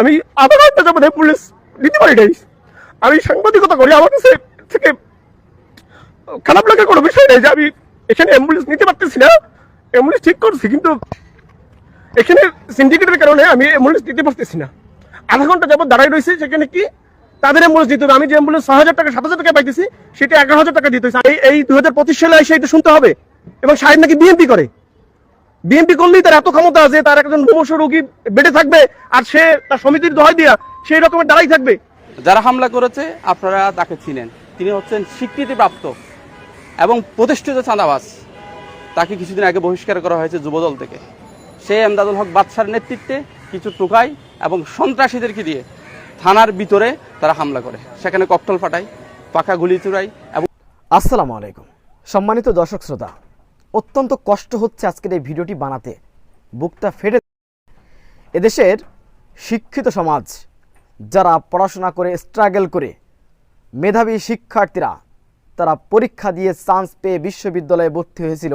আমি আধা ঘণ্টা যাব পুলিশ দিতে পারি নাই আমি সাংবাদিকতা করি, আমার কাছে থেকে খারাপ লাগার কোনো বিষয় নেই যে আমি এখানে অ্যাম্বুলেন্স নিতে পারতেছি না। অ্যাম্বুলেন্স ঠিক করছি, কিন্তু এখানে সিন্ডিকেটের কারণে আমি অ্যাম্বুলেন্স দিতে পারতেছি না। আধা ঘণ্টা যাবত দাঁড়াই রয়েছে, সেখানে কি তাদের অ্যাম্বুলেন্স দিতে হবে। আমি যে অ্যাম্বুলেন্স ছয় হাজার টাকা, সাত হাজার টাকা পাইতেছি, সেটা এগারো হাজার টাকা দিতে হয়েছে। এই দু হাজার পঁচিশ সালে এসে এটা শুনতে হবে। এবং সাহেব নাকি বিএনপি করে। বিএনপি করলেই তার এত ক্ষমতা আছে তার একজন মুমূর্ষ রোগী বেডে থাকবে আর সে তার সমিতির দোহাই দিয়া সেই রকমের দাঁড়াই থাকবে। যারা হামলা করেছে আপনারা তাকে চিনেন। তিনি হচ্ছেন স্বীকৃতিপ্রাপ্ত এবং প্রতিষ্ঠিত চাঁদাবাজ। তাকে কিছুদিন আগে বহিষ্কার করা হয়েছে যুবদল থেকে। সে এমদাদুল হক বাদশার নেতৃত্বে কিছু টোকাই এবং সন্ত্রাসীদেরকে দিয়ে থানার ভিতরে তারা হামলা করে। সেখানে ককটল ফাটায় পাকা গুলি চুরাই এবং আসসালামু আলাইকুম। সম্মানিত দর্শক শ্রোতা অত্যন্ত কষ্ট হচ্ছে আজকের এই ভিডিওটি বানাতে। বুকটা ফেটে এদেশের শিক্ষিত সমাজ, যারা পড়াশোনা করে স্ট্রাগল করে, মেধাবী শিক্ষার্থীরা, তারা পরীক্ষা দিয়ে চান্স পেয়ে বিশ্ববিদ্যালয়ে ভর্তি হয়েছিল।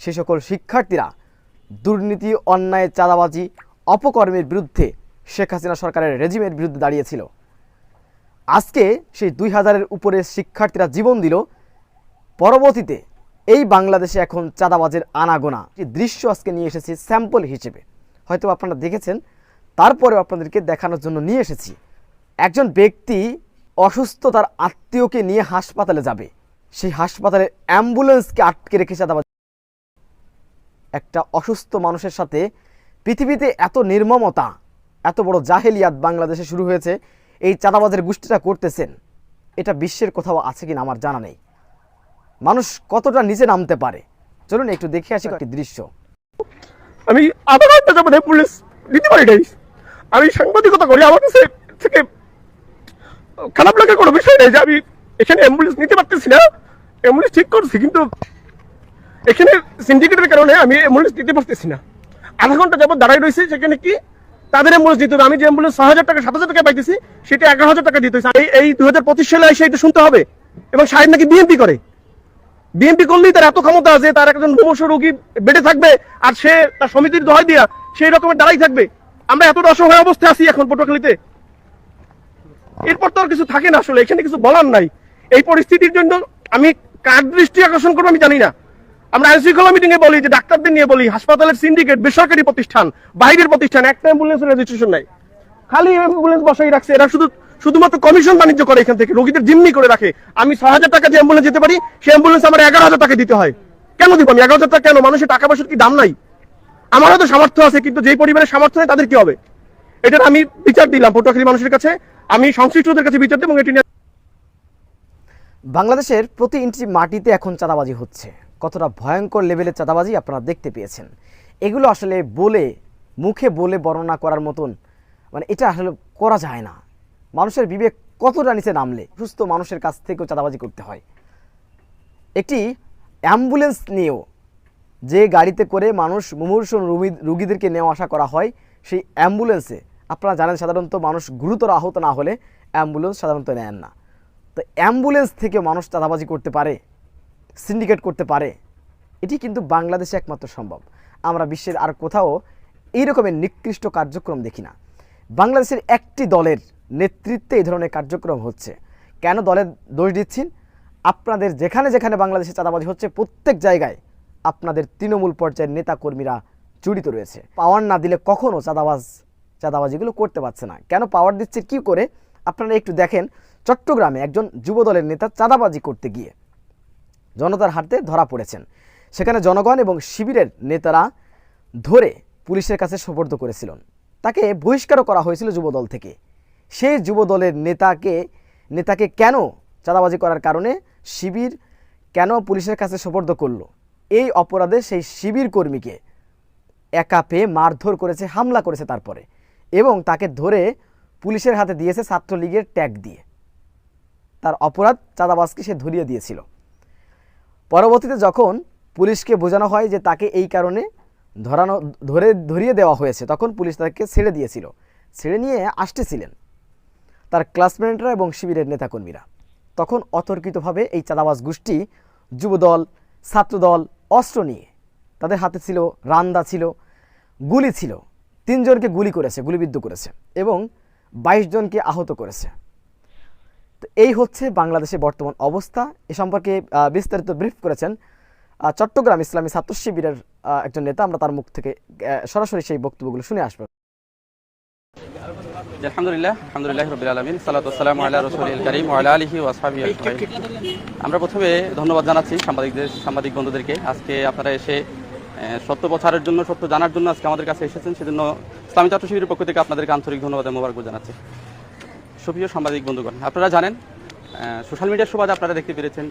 সে সকল শিক্ষার্থীরা দুর্নীতি, অন্যায়, চাঁদাবাজি, অপকর্মের বিরুদ্ধে শেখ হাসিনা সরকারের রেজিমের বিরুদ্ধে দাঁড়িয়েছিল। আজকে সেই দুই হাজারের উপরে শিক্ষার্থীরা জীবন দিল। পরবর্তীতে এই বাংলাদেশে এখন চাঁদাবাজের আনাগোনা। এই দৃশ্য আজকে নিয়ে এসেছি স্যাম্পল হিসেবে। হয়তো আপনারা দেখেছেন, তারপরেও আপনাদেরকে দেখানোর জন্য নিয়ে এসেছি। একজন ব্যক্তি অসুস্থ, তার আত্মীয়কে নিয়ে হাসপাতালে যাবে। সেই হাসপাতালে অ্যাম্বুলেন্সকে আটকে রেখে চাঁদাবাজ একটা অসুস্থ মানুষের সাথে পৃথিবীতে এত নির্মমতা, এত বড় জাহেলিয়াত বাংলাদেশে শুরু হয়েছে, এই চাঁদাবাজের গোষ্ঠীটা করতেছেন। এটা বিশ্বের কোথাও আছে কিনা আমার জানা নেই। মানুষ কতটা নিচে নামতে পারে? চলুন একটু দেখে আসি একটি দৃশ্য। আমি আধা ঘণ্টা যাব পুলিশ। দিতে পারি নাই আমি সাংবাদিকতা করি, আমার কাছে থেকে খারাপ লাগার কোনো বিষয় নেই যে আমি এখানে অ্যাম্বুলেন্স নিতে পারতেছি না। অ্যাম্বুলেন্স ঠিক করছি, কিন্তু এখানে সিন্ডিকেটের কারণে আমি অ্যাম্বুলেন্স দিতে পারতেছি না। আধা ঘণ্টা যাবত দাঁড়াই রয়েছে, সেখানে কি তাদের অ্যাম্বুলেন্স দিতে হবে। আমি যে অ্যাম্বুলেন্স ছয় হাজার টাকা, সাত হাজার টাকা পাইতেছি, সেটা এগারো হাজার টাকা দিতে হয়েছে। এই এই দু হাজার পঁচিশ সালে এসে এটা শুনতে হবে। এবং সাহেব নাকি বিএনপি করে। বিএনপি করলেই তার এত ক্ষমতা আছে, তার একজন মুমূর্ষ রোগী বেডে থাকবে, আর সে তার সমিতির দোহাই দিয়া সেই রকমের দাঁড়াই থাকবে। আমরা এতটা অসহায় অবস্থায় আছি এখন পটুয়াখালীতে। এরপর তো আর কিছু থাকে না আসলে, এখানে কিছু বলার নাই। এই পরিস্থিতির জন্য আমি কার দৃষ্টি আকর্ষণ করব আমি জানি না। আমরা আইন শৃঙ্খলা মিটিং এ বলি, যে ডাক্তারদের নিয়ে বলি, হাসপাতালের সিন্ডিকেট বেসরকারি প্রতিষ্ঠান, বাইরের প্রতিষ্ঠান একটা অ্যাম্বুলেন্সের রেজিস্ট্রেশন নাই। খালি অ্যাম্বুলেন্স বসাই রাখছে। এরা শুধু শুধুমাত্র কমিশন বাণিজ্য করে এখান থেকে, রোগীদের জিম্মি করে রাখে। আমি ছয় হাজার টাকা যে অ্যাম্বুলেন্স যেতে পারি সেই অ্যাম্বুলেন্স আমার এগারো হাজার টাকা দিতে হয়। কেন দিব আমি? এগারো হাজার টাকা কেন? মানুষের টাকা পয়সার কি দাম নাই? আমার হয়তো সামর্থ্য আছে, কিন্তু যেই পরিবারের সামর্থ্য নেই, তাদের কি হবে? এটার আমি বিচার দিলাম পটুয়াখালী মানুষের কাছে। আমি সংশ্লিষ্টদের কাছে বিচার দেবো এটি নিয়ে বাংলাদেশের প্রতি ইঞ্চি মাটিতে এখন চাঁদাবাজি হচ্ছে। কতটা ভয়ঙ্কর লেভেলের চাঁদাবাজি আপনারা দেখতে পেয়েছেন। এগুলো আসলে বলে মুখে বলে বর্ণনা করার মতন মানে এটা আসলে করা যায় না। মানুষের বিবেক কতটা নিচে নামলে সুস্থ মানুষের কাছ থেকেও চাঁদাবাজি করতে হয়। একটি অ্যাম্বুলেন্স নিয়েও যে গাড়িতে করে মানুষ মুমূর্ষ রুগী- রুগীদেরকে নেওয়া আসা করা হয়, সেই অ্যাম্বুলেন্সে আপনারা জানেন সাধারণত মানুষ গুরুতর আহত না হলে অ্যাম্বুলেন্স সাধারণত নেন না। তো অ্যাম্বুলেন্স থেকে মানুষ চাঁদাবাজি করতে পারে, সিন্ডিকেট করতে পারে, এটি কিন্তু বাংলাদেশে একমাত্র সম্ভব। আমরা বিশ্বের আর কোথাও এই রকমের নিকৃষ্ট কার্যক্রম দেখি না। বাংলাদেশের একটি দলের নেতৃত্বে এই ধরনের কার্যক্রম হচ্ছে। কেন দলের দোষ দিচ্ছেন? আপনাদের যেখানে যেখানে বাংলাদেশে চাঁদাবাজি হচ্ছে, প্রত্যেক জায়গায় আপনাদের তৃণমূল পর্যায়ের নেতা কর্মীরা জড়িত রয়েছে। পাওয়ার না দিলে কখনও চাঁদাবাজ, চাঁদাবাজিগুলো করতে পারছে না। কেন পাওয়ার দিচ্ছে, কি করে? আপনারা একটু দেখেন। চট্টগ্রামে একজন যুবদলের নেতা চাঁদাবাজি করতে গিয়ে জনতার হাতে ধরা পড়েছেন। সেখানে জনগণ এবং শিবিরের নেতারা ধরে পুলিশের কাছে সোপর্দ করেছিলেন। তাকে বহিষ্কারও করা হয়েছিল যুবদল থেকে। সেই যুবদলের নেতাকে নেতাকে কেন চাঁদাবাজি করার কারণে শিবির কেন পুলিশের কাছে সোপর্দ করল? এই অপরাধে সেই শিবির কর্মীকে একা পেয়ে মারধর করেছে, হামলা করেছে তারপরে এবং তাকে ধরে পুলিশের হাতে দিয়েছে ছাত্রলীগের ট্যাগ দিয়ে। তার অপরাধ চাঁদাবাজকে সে ধরিয়ে দিয়েছিল। পরবর্তীতে যখন পুলিশকে বোঝানো হয় যে তাকে এই কারণে ধরানো, ধরে, ধরিয়ে দেওয়া হয়েছে। তখন পুলিশ তাকে ছেড়ে দিয়েছিল। ছেড়ে নিয়ে আসতেছিলেন তার ক্লাসমেটরা এবং শিবিরের নেতাকর্মীরা। তখন অতর্কিতভাবে এই চাঁদাবাজ গোষ্ঠী যুবদল, ছাত্রদল, অস্ত্র নিয়ে তাদের হাতে ছিল, রান্দা ছিল, গুলি ছিল। তিনজনকে গুলি করেছে, গুলিবিদ্ধ করেছে এবং বাইশ জনকে আহত করেছে। তো এই হচ্ছে বাংলাদেশের বর্তমান অবস্থা। এ সম্পর্কে বিস্তারিত ব্রিফ করেছেন চট্টগ্রাম ইসলামী ছাত্র শিবিরের একজন নেতা, আমরা তার মুখ থেকে সরাসরি সেই বক্তব্যগুলো শুনে আসব। আলহামদুলিল্লাহ আলহামদুলিল্লাহ রবিল আলমিন, সালাতু আসসালামু আলা রসুলিল করিম আলিহি ওয়াসহাবিহি আমরা প্রথমে ধন্যবাদ জানাচ্ছি সাংবাদিকদের, সাংবাদিক বন্ধুদেরকে। আজকে আপনারা এসে সত্য প্রচারের জন্য, সত্য জানার জন্য আজকে আমাদের কাছে এসেছেন, সেজন্য ইসলামী ছাত্র শিবিরের পক্ষ থেকে আপনাদেরকে আন্তরিক ধন্যবাদ মোবারক জানাচ্ছি। সুপ্রিয় সাংবাদিক বন্ধুগণ, আপনারা জানেন সোশ্যাল মিডিয়ার সুবাদে আপনারা দেখতে পেরেছেন।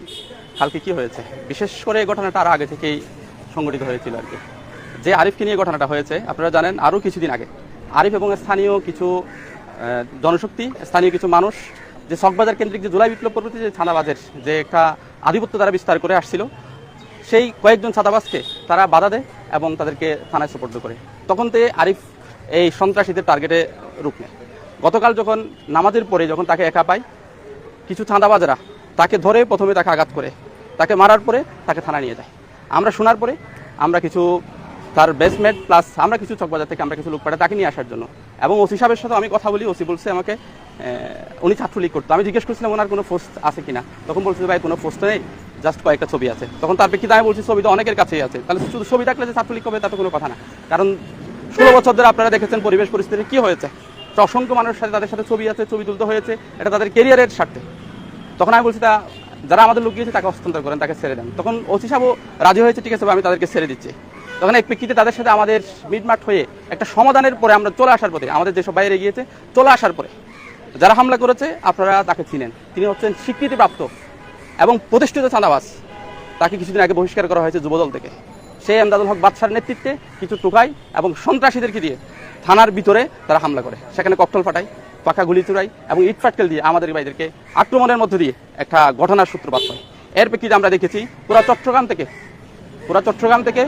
কালকে কি হয়েছে? বিশেষ করে এই ঘটনাটা আরও আগে থেকেই সংগঠিত হয়েছিল আর কি। যে আরিফকে নিয়ে ঘটনাটা হয়েছে, আপনারা জানেন আরও কিছুদিন আগে। আরিফ এবং স্থানীয় কিছু জনশক্তি, স্থানীয় কিছু মানুষ, যে চকবাজার কেন্দ্রিক যে জুলাই বিপ্লব পরবর্তী যে থানাবাজের যে একটা আধিপত্য তারা বিস্তার করে আসছিল, সেই কয়েকজন ছাতাবাজকে তারা বাধা দেয় এবং তাদেরকে থানায় সুপর্দ করে। তখন থেকে আরিফ এই সন্ত্রাসীদের টার্গেটে রূপ নেয়। গতকাল যখন নামাজের পরে যখন তাকে একা পায় কিছু চাঁদাবাজরা তাকে ধরে প্রথমে তাকে আঘাত করে, তাকে মারার পরে তাকে থানা নিয়ে যায়। আমরা শোনার পরে আমরা কিছু তার বেসমেন্ট প্লাস আমরা কিছু চকবাজার থেকে আমরা কিছু লোক পাঠাই তাকে নিয়ে আসার জন্য। এবং ওসি সাহেবের সাথে আমি কথা বলি, ওসি বলছে আমাকে উনি ছাত্রলীগ করতো। আমি জিজ্ঞেস করছিলাম, ওনার কোনো পোস্ট আছে কিনা? তখন বলছে ভাই, কোনো পোস্ট নেই জাস্ট কয়েকটা ছবি আছে। তখন তার প্রেক্ষিতে আমি বলছি, ছবি তো অনেকের কাছেই আছে। তাহলে শুধু ছবি থাকলে যে ছাত্রলীগ হবে তাতে কোনো কথা না। কারণ ষোলো বছর ধরে আপনারা দেখেছেন পরিবেশ পরিস্থিতি কি হয়েছে। অসংখ্য মানুষের সাথে তাদের সাথে ছবি আছে, ছবি তুলতে হয়েছে। এটা তাদের কেরিয়ারের স্বার্থে। তখন আমি বলছি তা, যারা আমাদের লুকিয়েছে তাকে হস্তান্তর করেন, তাকে ছেড়ে দেন। তখন ওসি সাহেবও রাজি হয়েছে, ঠিক আছে আমি তাদেরকে ছেড়ে দিচ্ছি। তখন এক প্রেক্ষিতে তাদের সাথে আমাদের মিটমাট হয়ে একটা সমাধানের পরে আমরা চলে আসার পথে, আমাদের যেসব বাইরে গিয়েছে, চলে আসার পরে যারা হামলা করেছে, আপনারা তাকে চিনেন। তিনি হচ্ছেন স্বীকৃতিপ্রাপ্ত এবং প্রতিষ্ঠিত চাঁদাবাজ। তাকে কিছুদিন আগে বহিষ্কার করা হয়েছে যুবদল থেকে। সেই এমদাদুল হক বাদশার নেতৃত্বে কিছু টোকাই এবং সন্ত্রাসীদেরকে দিয়ে থানার ভিতরে তারা হামলা করে। সেখানে ককটল ফাটায়। পাখা গুলি চুরাই এবং ইট ফাটকেল দিয়ে আমাদের ভাইদেরকে আক্রমণের মধ্যে দিয়ে একটা ঘটনার সূত্রপাত হয়। এর প্রেক্ষিতে আমরা দেখেছি পুরো চট্টগ্রাম থেকে, পুরো চট্টগ্রাম থেকে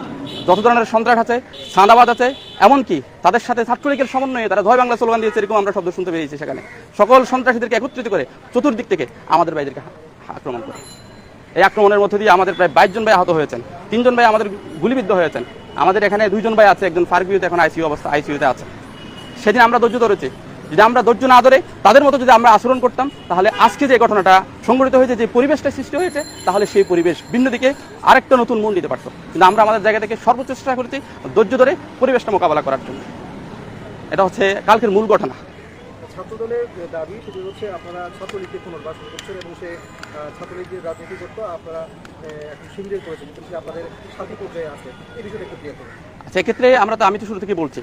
যত ধরনের সন্ত্রাস আছে, সাঁদাবাদ আছে, এমনকি তাদের সাথে ছাত্রলীগের সমন্বয়ে তারা জয় বাংলা স্লোগান দিয়েছে, এরকম আমরা শব্দ শুনতে পেরেছি সেখানে। সকল সন্ত্রাসীদেরকে একত্রিত করে চতুর্দিক থেকে আমাদের ভাইদেরকে আক্রমণ করে। এই আক্রমণের মধ্যে দিয়ে আমাদের প্রায় বাইশ জন ভাই আহত হয়েছেন, তিনজন ভাই আমাদের গুলিবিদ্ধ হয়েছেন। আমাদের এখানে দুইজন ভাই আছে, একজন ফার্কিউতে এখন আইসিইউ অবস্থা আইসিইউতে আছে। সেদিন আমরা ধৈর্য ধরেছি যদি আমরা ধৈর্য না ধরে তাদের মতো যদি আমরা আচরণ করতাম তাহলে আজকে যে ঘটনাটা সংঘটিত হয়েছে যে পরিবেশটা সৃষ্টি হয়েছে তাহলে সেই পরিবেশ ভিন্ন দিকে আরেকটা নতুন মন দিতে পারতো। কিন্তু আমরা আমাদের জায়গা থেকে সর্বোচ্চ চেষ্টা করেছি ধৈর্য ধরে পরিবেশটা মোকাবেলা করার জন্য। এটা হচ্ছে কালকের মূল ঘটনা। ছাত্রদলের দাবি সেটি হচ্ছে আপনারা ছাত্রলীগকে পুনর্বাসন করছেন এবং সে আহ, রাজনীতি করতো আপনারা এখন শিবিরের করেছেন কিন্তু আপনাদের সাথী পর্যায়ে আছে। এই বিষয়টা একটু ক্লিয়ার করুন। সেক্ষেত্রে আমরা তো আমি তো শুরু থেকে বলছি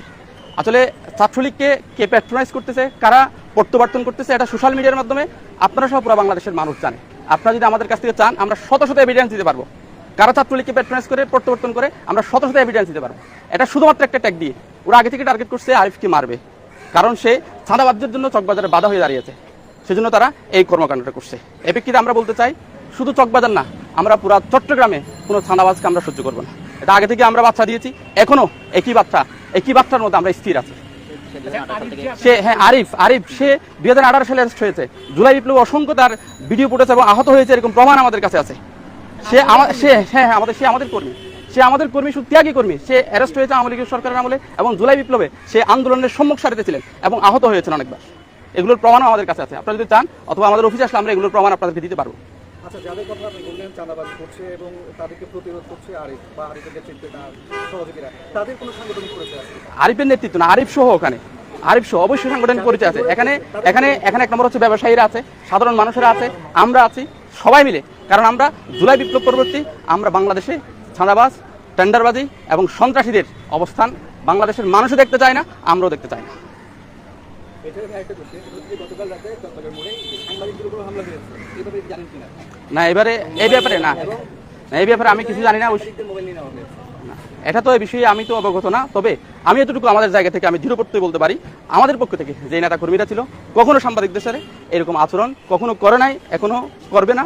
আসলে ছাত্রলীগকে কে প্যাট্রোনাইজ করতেছে, কারা প্রত্যাবর্তন করতেছে, এটা সোশ্যাল মিডিয়ার মাধ্যমে আপনারা সহ পুরো বাংলাদেশের মানুষ জানে। আপনারা যদি আমাদের কাছ থেকে চান, আমরা শত শত এভিডেন্স দিতে পারব। কারা ছাত্রলীগকে প্যাট্রোনাইজ করে, প্রত্যাবর্তন করে, আমরা শত শত এভিডেন্স দিতে পারব। এটা শুধুমাত্র একটা ট্যাগ দিয়ে। ওরা আগে থেকে টার্গেট করছে আরিফকে মারবে। কারণ সে চাঁদাবাজদের জন্য চকবাজারে বাধা হয়ে দাঁড়িয়েছে। সেজন্য তারা এই কর্মকাণ্ডটা করছে। এ প্রেক্ষিতে আমরা বলতে চাই, শুধু চকবাজার না, আমরা পুরা চট্টগ্রামে কোনো চাঁদাবাজকে আমরা সহ্য করব না। এটা আগে থেকে আমরা বাচ্চা দিয়েছি, এখনও একই বাচ্চা একই বাচ্চার মধ্যে আমরা স্থির আছি? সে হ্যাঁ আরিফ আরিফ সে দুই হাজার আঠারো সালে অ্যারেস্ট হয়েছে। জুলাই বিপ্লব অসংখ্য তার ভিডিও ফুটেজ এবং আহত হয়েছে এরকম প্রমাণ আমাদের কাছে আছে। সে আমা- সে হ্যাঁ হ্যাঁ আমাদের সে আমাদের কর্মী। সে আমাদের কর্মী শুধু ত্যাগী কর্মী। সে অ্যারেস্ট হয়েছে আওয়ামী লীগের সরকারের আমলে এবং জুলাই বিপ্লবে সে আন্দোলনের সম্মুখ সারিতে ছিলেন এবং আহত হয়েছেন অনেকবার। এগুলোর প্রমাণও আমাদের কাছে আছে। আপনারা যদি চান অথবা আমাদের অফিসে আসলে আমরা এগুলোর প্রমাণ আপনাদেরকে দিতে পারব। আচ্ছা যাদের কথা আপনি বললেন চাঁদাবাজি করছে এবং তাদেরকে প্রতিরোধ করছে আরিফ বা আরিফের নেতৃত্বে তার সহযোগীরা তাদের কোনো সাংগঠনিক পরিচয় আছে? আরিফের নেতৃত্ব না আরিফ সহ ওখানে। আরিফ সহ অবশ্যই সাংগঠনিক পরিচয় আছে। এখানে এখানে এখানে এক নম্বর হচ্ছে ব্যবসায়ীরা আছে সাধারণ মানুষেরা আছে আমরা আছি সবাই মিলে। কারণ আমরা জুলাই বিপ্লব পরবর্তী আমরা বাংলাদেশে ছাঁদাবাজ টেন্ডারবাজি এবং সন্ত্রাসীদের অবস্থান বাংলাদেশের মানুষও দেখতে চায় না আমরাও দেখতে চাই না। না এবারে এই ব্যাপারে না। এই ব্যাপারে আমি কিছু জানি না এটা তো এই বিষয়ে আমি তো অবগত না তবে আমি এতটুকু আমাদের জায়গা থেকে আমি দৃঢ়পত্তই বলতে পারি আমাদের পক্ষ থেকে যে নেতা কর্মীরা ছিল কখনো সাংবাদিকদের সাথে এরকম আচরণ কখনো করে নাই এখনও করবে না।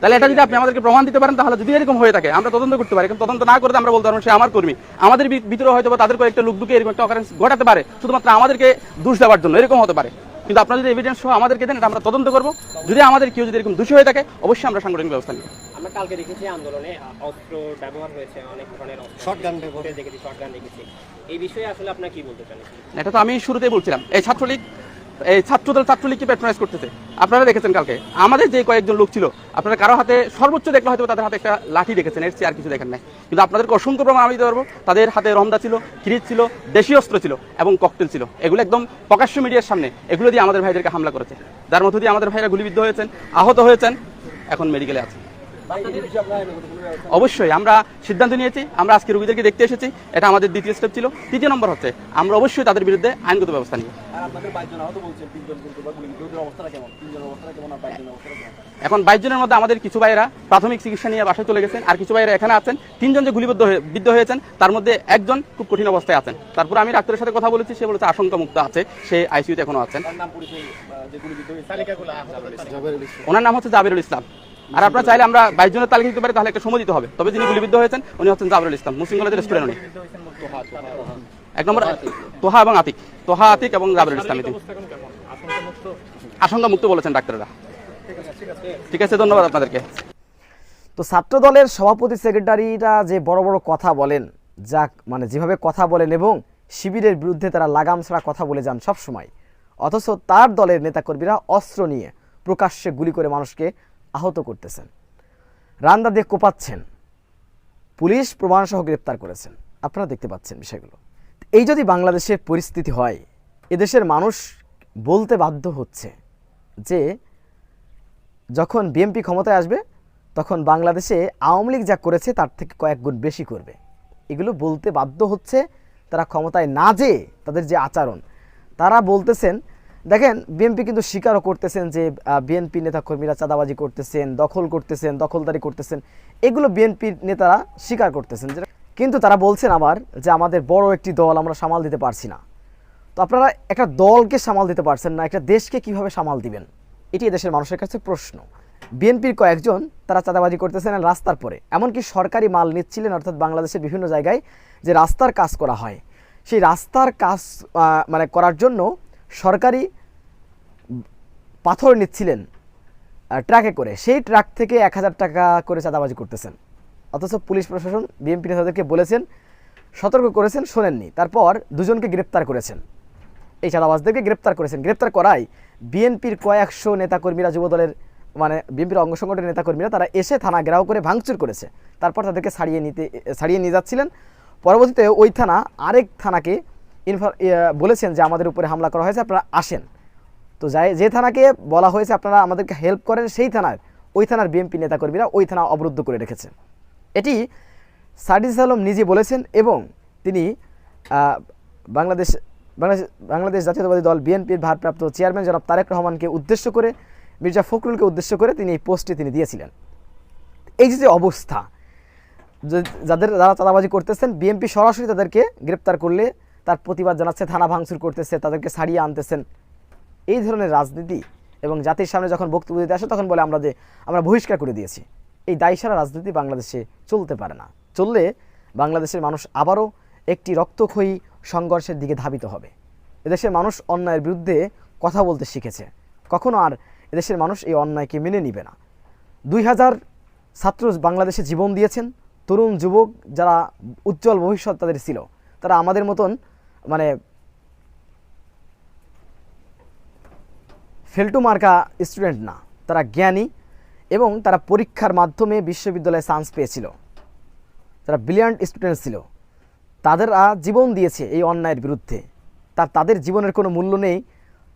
তাহলে এটা যদি আপনি আমাদেরকে প্রমাণ দিতে পারেন তাহলে যদি এরকম হয়ে থাকে আমরা তদন্ত করতে পারি কিন্তু তদন্ত না করে আমরা বলতে পারব সে আমার কর্মী। আমাদের ভিতরে হয়তো তাদের কয়েকটা লোক ঢুকে এরকম একটা অকারেন্স ঘটাতে পারে শুধুমাত্র আমাদেরকে দোষ দেওয়ার জন্য এরকম হতে পারে। কিন্তু আপনারা যদি এভিডেন্স সহ আমাদেরকে দেন এটা আমরা তদন্ত করব। যদি আমাদের কেউ যদি এরকম দোষী হয়ে থাকে অবশ্যই আমরা সাংগঠনিক ব্যবস্থা নিব। আমরা কালকে দেখেছি আন্দোলনে অস্ত্র ব্যবহার হয়েছে অনেক ধরনের ব্যবহার। দেখেছি শর্টগান দেখেছি। এই বিষয়ে আসলে আপনার কি বলতে চান? এটা তো আমি শুরুতেই বলছিলাম এই ছাত্রলীগ এই ছাত্রদল ছাত্রলীগকে প্যাট্রোনাইজ করতেছে? আপনারা দেখেছেন কালকে আমাদের যে কয়েকজন লোক ছিল আপনারা কারও হাতে সর্বোচ্চ দেখলে হয়তো তাদের হাতে একটা লাঠি দেখেছেন এর চেয়ে আর কিছু দেখেন নাই। কিন্তু আপনাদেরকে অসংখ্য প্রমাণ আমি দিতে পারব তাদের হাতে রমদা ছিল খিরিজ ছিল দেশীয় অস্ত্র ছিল এবং ককটেল ছিল। এগুলো একদম প্রকাশ্য মিডিয়ার সামনে এগুলো দিয়ে আমাদের ভাইদেরকে হামলা করেছে। যার মধ্য দিয়ে আমাদের ভাইরা গুলিবিদ্ধ হয়েছেন আহত হয়েছেন এখন মেডিকেলে আছেন। অবশ্যই আমরা সিদ্ধান্ত নিয়েছি আমরা আজকে রোগীদেরকে দেখতে এসেছি এটা আমাদের দ্বিতীয় স্টেপ ছিল। তৃতীয় নম্বর হচ্ছে আমরা অবশ্যই তাদের বিরুদ্ধে আইনগত ব্যবস্থা নিব। এখন বাইশ জনের মধ্যে আমাদের কিছু ভাইয়েরা প্রাথমিক চিকিৎসা নিয়ে বাসায় চলে গেছেন আর কিছু ভাইয়েরা এখানে আছেন। তিনজন যে গুলিবদ্ধ হয়ে বিদ্ধ হয়েছেন তার মধ্যে একজন খুব কঠিন অবস্থায় আছেন। তারপর আমি ডাক্তারের সাথে কথা বলেছি সে বলেছে আশঙ্কা মুক্ত আছে সে আইসিইউতে এখনও আছেন। ওনার নাম হচ্ছে জাবিরুল ইসলাম। আর আপনারা চাইলে আমরা বাইশ জনের তালিকা দিতে পারি, তাহলে একটা সময় দিতে হবে। তবে যিনি গুলিবিদ্ধ হয়েছেন, উনি হচ্ছেন জাবরুল ইসলাম, মুসলিম কলেজের স্টুডেন্ট এক নম্বর, তোহা এবং আতিক। তোহা, আতিক এবং জাবিরুল ইসলাম আশঙ্কা মুক্ত বলেছেন ডাক্তাররা। ঠিক আছে, ধন্যবাদ আপনাদেরকে। তো ছাত্র দলের সভাপতি সেক্রেটারিরা যে বড় বড় কথা বলেন, যা মানে যেভাবে কথা বলেন এবং শিবিরের বিরুদ্ধে তারা লাগাম ছাড়া কথা বলে যান সব সময় অথচ তার দলের নেতাকর্মীরা অস্ত্র নিয়ে প্রকাশ্যে গুলি করে মানুষকে আহত করতেছেন। রান্দা দিয়ে কোপাচ্ছেন। পুলিশ প্রমাণসহ গ্রেপ্তার করেছেন। আপনারা দেখতে পাচ্ছেন বিষয়গুলো। এই যদি বাংলাদেশের পরিস্থিতি হয়, এদেশের মানুষ বলতে বাধ্য হচ্ছে যে, যখন বিএনপি ক্ষমতায় আসবে, তখন বাংলাদেশে আওয়ামী লীগ যা করেছে, তার থেকে কয়েক গুণ বেশি করবে। এগুলো বলতে বাধ্য হচ্ছে, তারা ক্ষমতায় না যে তাদের যে আচরণ, তারা বলতেছেন দেখেন বিএনপি কিন্তু স্বীকারও করতেছেন যে বিএনপি নেতাকর্মীরা চাঁদাবাজি করতেছেন, দখল করতেছেন, দখলদারি করতেছেন। এগুলো বিএনপির নেতারা স্বীকার করতেছেন কিন্তু তারা বলছেন আবার যে, আমাদের বড় একটি দল আমরা সামাল দিতে পারছি না। তো আপনারা একটা দলকে সামাল দিতে পারছেন না, একটা দেশকে কীভাবে সামাল দিবেন? এটি দেশের মানুষের কাছে প্রশ্ন। বিএনপির কয়েকজন তারা চাঁদাবাজি করতেছেন রাস্তার পরে। এমনকি সরকারি মাল নিচ্ছিলেন, অর্থাৎ বাংলাদেশের বিভিন্ন জায়গায় যে রাস্তার কাজ করা হয়। সেই রাস্তার কাজ মানে করার জন্য সরকারি পাথর নিচ্ছিলেন ট্রাকে করে। সেই ট্রাক থেকে এক হাজার টাকা করে চাঁদাবাজি করতেছেন। অথচ পুলিশ প্রশাসন, বিএনপি নেতাদেরকে বলেছেন, সতর্ক করেছেন, শোনেননি। তারপর দুজনকে গ্রেপ্তার করেছেন। এই চাঁদাবাজদেরকে গ্রেপ্তার করেছেন। গ্রেপ্তার করায় বিএনপির কয়েকশো নেতাকর্মীরা, যুবদলের মানে বিএনপির অঙ্গ সংগঠনের নেতাকর্মীরা, তারা এসে থানা ঘেরাও করে ভাঙচুর করেছে। তারপর তাদেরকে ছাড়িয়ে নিতে, ছাড়িয়ে নিয়ে যাচ্ছিলেন। পরবর্তীতে ওই থানা আরেক থানাকে বলেছেন যে আমাদের উপরে হামলা করা হয়েছে, আপনারা আসেন। তো যাই, যে থানাকে বলা হয়েছে, আপনারা আমাদেরকে হেল্প করেন, সেই থানার, ওই থানার বিএনপি নেতাকর্মীরা ওই থানা অবরুদ্ধ করে রেখেছে এটি সার্জিস আলম নিজে বলেছেন এবং তিনি বাংলাদেশ বাংলাদেশ বাংলাদেশ জাতীয়তাবাদী দল বিএনপির ভারপ্রাপ্ত চেয়ারম্যান জনাব তারেক রহমানকে উদ্দেশ্য করে, মির্জা ফখরুলকে উদ্দেশ্য করে তিনি এই পোস্টটি তিনি দিয়েছিলেন। এই যে অবস্থা যাদের, যারা চাঁদাবাজি করতেছেন বিএনপি সরাসরি তাদেরকে গ্রেপ্তার করলে তার প্রতিবাদ জানাচ্ছে, থানা ভাঙচুর করতেছে, তাদেরকে ছাড়িয়ে আনতেছেন। এই ধরনের রাজনীতি এবং জাতির সামনে যখন বক্তব্য দিতে আসে, তখন বলে আমরা যে, আমরা বহিষ্কার করে দিয়েছি। এই দায়সারা রাজনীতি বাংলাদেশে চলতে পারে না। চললে বাংলাদেশের মানুষ আবারও একটি রক্তক্ষয়ী সংঘর্ষের দিকে ধাবিত হবে। এদেশের মানুষ অন্যায়ের বিরুদ্ধে কথা বলতে শিখেছে। কখনো আর এদেশের মানুষ এই অন্যায়কে মেনে নিবে না। দুই হাজার ছাত্র বাংলাদেশে জীবন দিয়েছেন। তরুণ যুবক যারা উজ্জ্বল ভবিষ্যৎ তাদের ছিল। তারা আমাদের মতন মানে ফেল্টু মার্কা স্টুডেন্ট না, তারা জ্ঞানী এবং তারা পরীক্ষার মাধ্যমে বিশ্ববিদ্যালয়ে চান্স পেয়েছিল। তারা ব্রিলিয়ান্ট স্টুডেন্ট ছিল। তাদেরা জীবন দিয়েছে এই অন্যায়ের বিরুদ্ধে। তার তাদের জীবনের কোনো মূল্য নেই।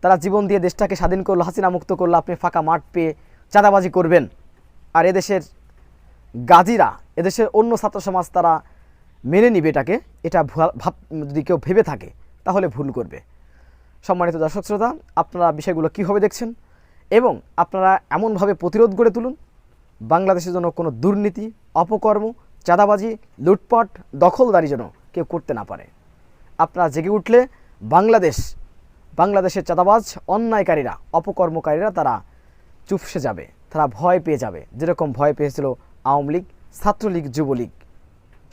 তারা জীবন দিয়ে দেশটাকে স্বাধীন করল, হাসিনা মুক্ত করল, আপনি ফাঁকা মাঠ পেয়ে চাঁদাবাজি করবেন। আর এদেশের গাজীরা, এদেশের অন্য ছাত্র সমাজ তারা মেনে নিবে এটাকে, এটা ভাব যদি কেউ ভেবে থাকে, তাহলে ভুল করবে। সম্মানিত দর্শক শ্রোতা, আপনারা বিষয়গুলো কীভাবে দেখছেন এবং আপনারা এমনভাবে প্রতিরোধ গড়ে তুলুন? বাংলাদেশের জন্য কোনো দুর্নীতি, অপকর্ম, চাঁদাবাজি, লুটপাট, দখলদারি যেন কেউ করতে না পারে। আপনারা জেগে উঠলে বাংলাদেশ, বাংলাদেশের চাঁদাবাজ, অন্যায়কারীরা, অপকর্মকারীরা তারা চুপসে যাবে, তারা ভয় পেয়ে যাবে। যেরকম ভয় পেয়েছিল আওয়ামী লীগ, ছাত্রলীগ, যুবলীগ।